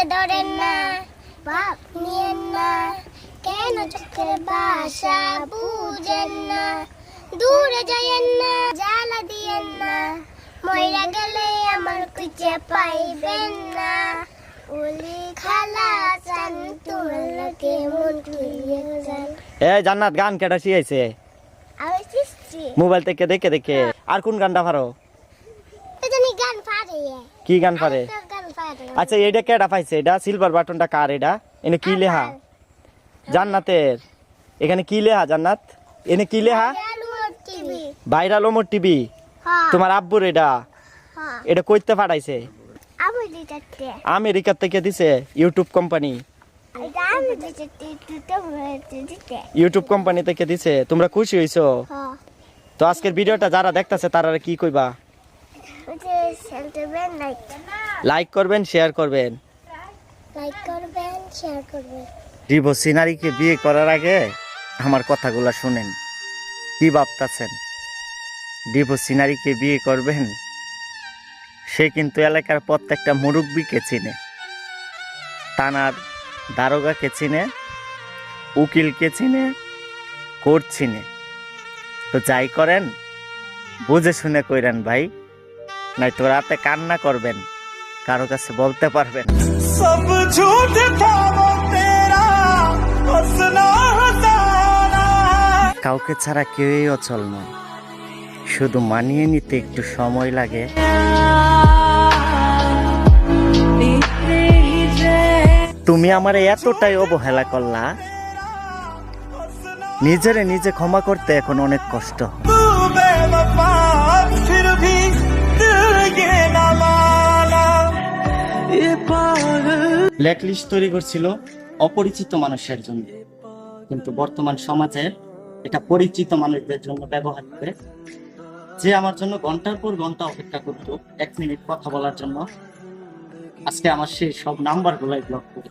হাতে ধরেন না বাপ নিয়েন না। কেন চোখের বাসা বুঝেন না? দূরে যাইয়েন না জ্বালা দিয়েন না। মইরা গেলে আমার কুচে পাইবেন না। উলি খালা চান তোমার লাগে মন যান এ জান্নাত গান কেটা শিখাইছে? আমি মোবাইল থেকে দেখে দেখে। আর কোন গানটা পারো? জানি গান পারে। কি গান পারে? আচ্ছা এটা কেটা পাইছে? এটা সিলভার বাটনটা কার এটা? এনে কি লেহা জান্নাতের। এখানে কি লেহা জান্নাত? এনে কি লেহা ভাইরাল ওমর টিভি তোমার আব্বুর এটা। হ্যাঁ। এটা কইতে পাঠাইছে। আমি আমেরিকার থেকে দিছে ইউটিউব কোম্পানি ইউটিউব কোম্পানি থেকে দিছে। তোমরা খুশি হইছো? হ্যাঁ। তো আজকের ভিডিওটা যারা দেখতাছে তারা কি কইবা? লাইক লাইক করবেন শেয়ার করবেন। লাইক করবেন শেয়ার করবেন। রিভো সিনারিকে বিয়ে করার আগে আমার কথাগুলো শুনেন। কি ভাবতাছেন? ডিভো সিনারিকে বিয়ে করবেন? সে কিন্তু এলাকার প্রত্যেকটা মুরব্বীকে চিনে। থানার দারোগাকে চিনে। উকিলকে চিনে। কোর্ট চিনে। তো যাই করেন বুঝে শুনে কইরেন ভাই। নাই তো রাতে কান্না করবেন কারও কাছে বলতে পারবেন কাউকে ছাড়া কেউই অচল নয়। শুধু মানিয়ে নিতে একটু সময় লাগে। তুমি আমার এতটাই অবহেলা করলা। নিজেরে নিজে ক্ষমা করতে এখন অনেক কষ্ট ব্ল্যাকলিস্ট তৈরি করছিল অপরিচিত মানুষের জন্য। কিন্তু বর্তমান সমাজে এটা পরিচিত মানুষদের জন্য ব্যবহার করে যে আমার জন্য ঘণ্টার পর ঘণ্টা অপেক্ষা করত, এক মিনিট কথা বলার জন্য। আজকে আমার সেই সব নাম্বার গুলাই ব্লক করে